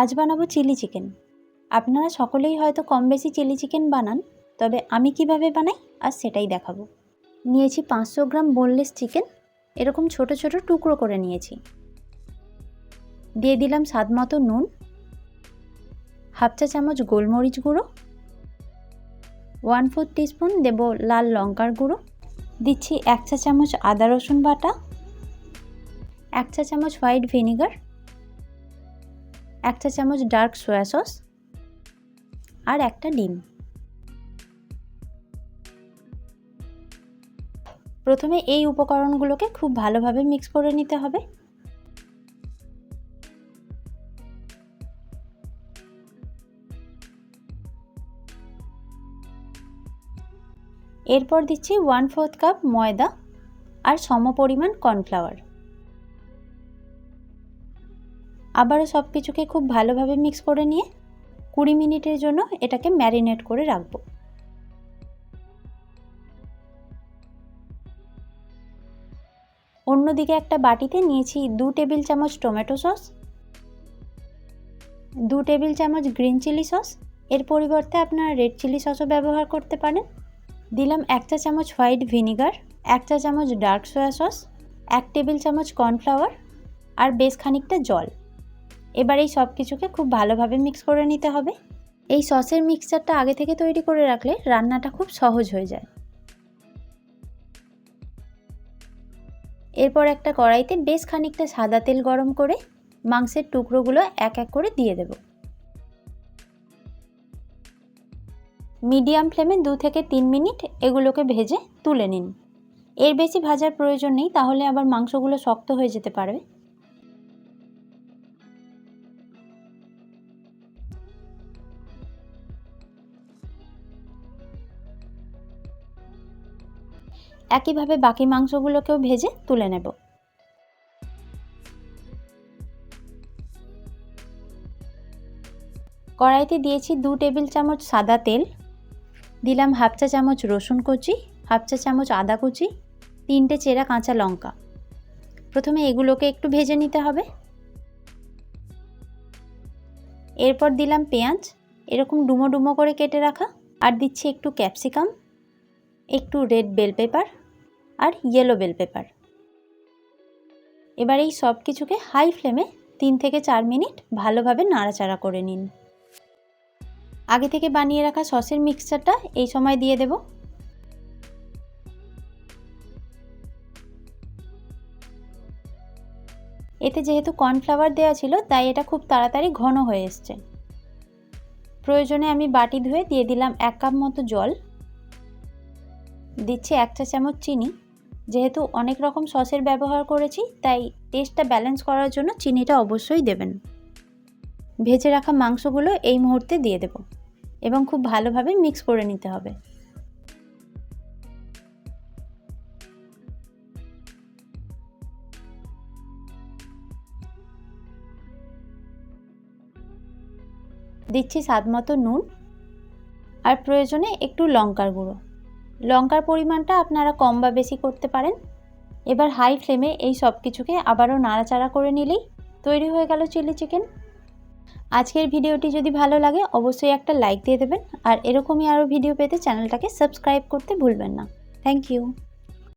আজ বানাবো chilli chicken. আপনারা সকলেই হয়তো কম বেশি চিলি চিকেন বানান, তবে আমি কীভাবে বানাই আর সেটাই দেখাবো। নিয়েছি পাঁচশো গ্রাম বোনলেস চিকেন, এরকম ছোট ছোট টুকরো করে নিয়েছি। দিয়ে দিলাম স্বাদ মতো নুন, হাফ চা চামচ গোলমরিচ গুঁড়ো, ওয়ান ফোর টিস্পুন দেব লাল লঙ্কার গুঁড়ো, দিচ্ছি এক চা চামচ আদা রসুন বাটা, এক চা চামচ হোয়াইট ভিনিগার এক চা চামচ ডার্ক সয়া সস আর একটা ডিম। প্রথমে এই উপকরণগুলোকে খুব ভালোভাবে মিক্স করে নিতে হবে। এরপর দিচ্ছি ওয়ান ফোর্থ কাপ ময়দা আর সমপরিমাণ কর্নফ্লাওয়ার। আবারও সব কিছুকে খুব ভালোভাবে মিক্স করে নিয়ে কুড়ি মিনিটের জন্য এটাকে ম্যারিনেট করে রাখব। অন্যদিকে একটা বাটিতে নিয়েছি দু টেবিল চামচ টমেটো সস, দু টেবিল চামচ গ্রিন চিলি সস, এর পরিবর্তে আপনারা রেড চিলি সসও ব্যবহার করতে পারেন। দিলাম এক চা চামচ হোয়াইট ভিনিগার, এক চা চামচ ডার্ক সয়া সস, এক টেবিল চামচ কর্নফ্লাওয়ার আর বেশ খানিকটা জল। এবার এই সব কিছুকে খুব ভালোভাবে মিক্স করে নিতে হবে। এই সসের মিক্সচারটা আগে থেকে তৈরি করে রাখলে রান্নাটা খুব সহজ হয়ে যায়। এরপর একটা কড়াইতে বেশ খানিকটা সাদা তেল গরম করে মাংসের টুকরোগুলো এক এক করে দিয়ে দেব। মিডিয়াম ফ্লেমে দু থেকে তিন মিনিট এগুলোকে ভেজে তুলে নিন। এর বেশি ভাজার প্রয়োজন নেই, তাহলে আবার মাংসগুলো শক্ত হয়ে যেতে পারবে। একইভাবে বাকি মাংসগুলোকেও ভেজে তুলে নেব। কড়াইতে দিয়েছি দু টেবিল চামচ সাদা তেল, দিলাম হাফ চা চামচ রসুন কুচি, হাফ চা চামচ আদা কুচি, তিনটে চেরা কাঁচা লঙ্কা। প্রথমে এগুলোকে একটু ভেজে নিতে হবে। এরপর দিলাম পেঁয়াজ, এরকম ডুমো ডুমো করে কেটে রাখা, আর দিচ্ছি একটু ক্যাপসিকাম। একটু রেড বেল পেপার আর ইয়েলো বেল পেপার। এবার এই সব কিছুকে হাই ফ্লেমে তিন থেকে চার মিনিট ভালোভাবে নাড়াচাড়া করে নিন। আগে থেকে বানিয়ে রাখা সসের মিক্সচারটা এই সময় দিয়ে দেব। এতে যেহেতু কর্নফ্লাওয়ার দেওয়া ছিল, তাই এটা খুব তাড়াতাড়ি ঘন হয়ে এসছে। প্রয়োজনে আমি বাটি ধুয়ে দিয়ে দিলাম এক কাপ মতো জল। দিচ্ছি এক চা চামচ চিনি। যেহেতু অনেক রকম সসের ব্যবহার করেছি, তাই টেস্টটা ব্যালেন্স করার জন্য চিনিটা অবশ্যই দেবেন। ভেজে রাখা মাংসগুলো এই মুহূর্তে দিয়ে দেব এবং খুব ভালোভাবে মিক্স করে নিতে হবে। দিচ্ছি স্বাদ মতো নুন আর প্রয়োজনে একটু লঙ্কার গুঁড়ো। লঙ্কার পরিমাণটা আপনারা কম বা বেশি করতে পারেন। এবার হাই ফ্লেমে এই সব কিছুকে আবারও নাড়াচাড়া করে নিলেই তৈরি হয়ে গেল চিলি চিকেন। আজকের ভিডিওটি যদি ভালো লাগে, অবশ্যই একটা লাইক দিয়ে দেবেন। আর এরকমই আরও ভিডিও পেতে চ্যানেলটাকে সাবস্ক্রাইব করতে ভুলবেন না। Thank you.